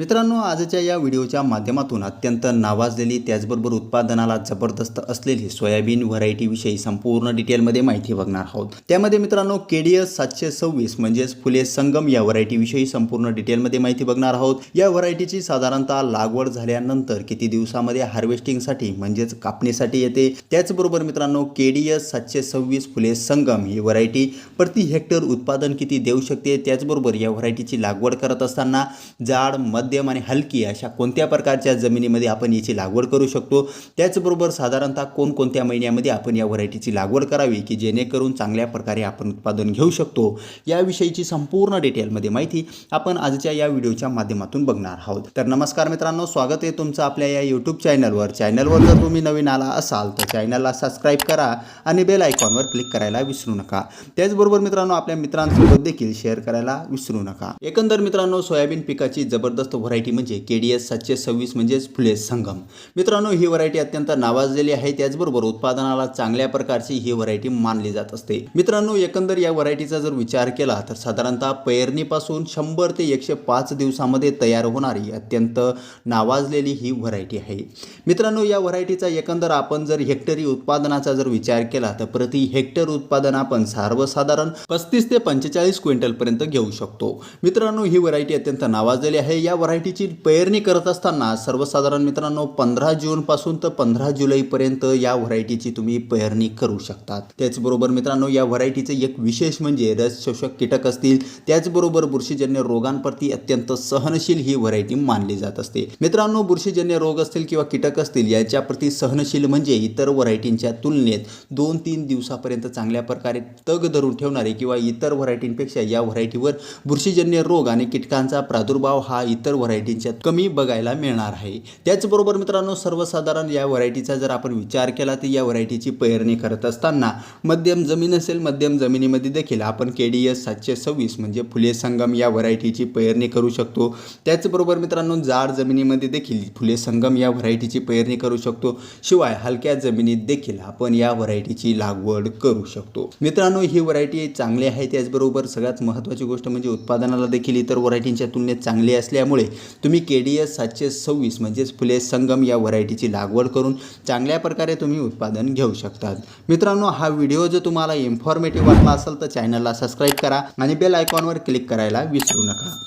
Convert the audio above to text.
मित्रांनो आजच्या या व्हिडिओच्या माध्यमातून अत्यंत नावाजलेली त्याचबरोबर उत्पादनाला जबरदस्त असलेली सोयाबीन व्हरायटीविषयी संपूर्ण डिटेलमध्ये माहिती बघणार आहोत. त्यामध्ये मित्रांनो केडीएस सातशे सव्वीस म्हणजेच फुले संगम या व्हरायटीविषयी संपूर्ण डिटेलमध्ये माहिती बघणार आहोत. या व्हरायटीची साधारणतः लागवड झाल्यानंतर किती दिवसामध्ये हार्वेस्टिंगसाठी म्हणजेच कापणीसाठी येते? त्याचबरोबर मित्रांनो के डी एस सातशे सव्वीस फुले संगम ही व्हरायटी प्रति हेक्टर उत्पादन किती देऊ शकते? त्याचबरोबर या व्हरायटीची लागवड करत असताना जाड मध्यम आणि हलकी अशा कोणत्या प्रकारच्या जमिनीमध्ये आपण याची लागवड करू शकतो? त्याचबरोबर साधारणतः कोणकोणत्या महिन्यामध्ये आपण या व्हरायटीची लागवड करावी की जेणेकरून चांगल्या प्रकारे आपण उत्पादन घेऊ शकतो? याविषयीची संपूर्ण डिटेलमध्ये माहिती आपण आजच्या या व्हिडिओच्या माध्यमातून बघणार आहोत. तर नमस्कार मित्रांनो स्वागत आहे तुमचं आपल्या या यूट्यूब चॅनलवर चॅनलवर जर तुम्ही नवीन आला असाल तर चॅनलला सबस्क्राईब करा आणि बेल आयकॉनवर क्लिक करायला विसरू नका. त्याचबरोबर मित्रांनो आपल्या मित्रांसोबत देखील शेअर करायला विसरू नका. एकंदर मित्रांनो सोयाबीन पिकाची जबरदस्त व्हरायटी म्हणजे के डी एस सातशे सव्वीस म्हणजेच फुलेस संगम. मित्रांनो ही व्हरायटी अत्यंत नावाजलेली आहे. त्याचबरोबर उत्पादनाला चांगल्या प्रकारची ही व्हरायटी मानली जात असते. मित्रांनो एकंदर या व्हरायटीचा जर विचार केला तर साधारणतः पेरणीपासून शंभर ते एकशे पाच दिवसामध्ये तयार होणारी अत्यंत नावाजलेली ही व्हरायटी आहे. मित्रांनो या व्हरायटीचा एकंदर आपण जर हेक्टरी उत्पादनाचा जर विचार केला तर प्रति हेक्टर उत्पादन आपण सर्वसाधारण पस्तीस ते पंचेचाळीस क्विंटलपर्यंत घेऊ शकतो. मित्रांनो ही व्हरायटी अत्यंत नावाजलेली आहे. या व्हरायटीची पेरणी करत असताना सर्वसाधारण मित्रांनो पंधरा जूनपासून तर पंधरा जुलैपर्यंत या व्हरायटीची तुम्ही पेरणी करू शकतात. त्याचबरोबर मित्रांनो या व्हरायटीचे एक विशेष म्हणजे रस शोषक कीटक असतील. त्याचबरोबर बुरशीजन्य रोगांप्रती अत्यंत सहनशील ही व्हरायटी मानली जात असते. मित्रांनो बुरशीजन्य रोग असतील किंवा कीटक असतील याच्याप्रती सहनशील म्हणजे इतर व्हरायटींच्या तुलनेत दोन तीन दिवसापर्यंत चांगल्या प्रकारे तग धरून ठेवणारे किंवा इतर व्हरायटींपेक्षा या व्हरायटीवर बुरशीजन्य रोग आणि कीटकांचा प्रादुर्भाव हा इतर व्हरायटींच्या कमी बघायला मिळणार आहे. त्याचबरोबर मित्रांनो सर्वसाधारण या व्हरायटीचा जर आपण विचार केला तर या व्हरायटीची पेरणी करत असताना मध्यम जमीन असेल मध्यम जमिनीमध्ये देखील आपण के डी एस सातशे सव्वीस म्हणजे फुले संगम या व्हरायटीची पेरणी करू शकतो. त्याचबरोबर मित्रांनो जाड जमिनीमध्ये देखील फुले संगम या व्हरायटीची पेरणी करू शकतो. शिवाय हलक्या जमिनीत देखील आपण या व्हरायटीची लागवड करू शकतो. मित्रांनो ही व्हरायटी चांगली आहे. त्याचबरोबर सगळ्यात महत्त्वाची गोष्ट म्हणजे उत्पादनाला देखील इतर व्हरायटींच्या तुलनेत चांगली असल्यामुळे तुम्ही के डी एस सातशे सव्वीस म्हणजेच फुले संगम या व्हरायटीची लागवड करून चांगल्या प्रकारे तुम्ही उत्पादन घेऊ शकतात. मित्रांनो हा व्हिडिओ जर तुम्हाला इन्फॉर्मेटिव्ह वाटला असेल तर चॅनलला सबस्क्राईब करा आणि बेल आयकॉनवर क्लिक करायला विसरू नका.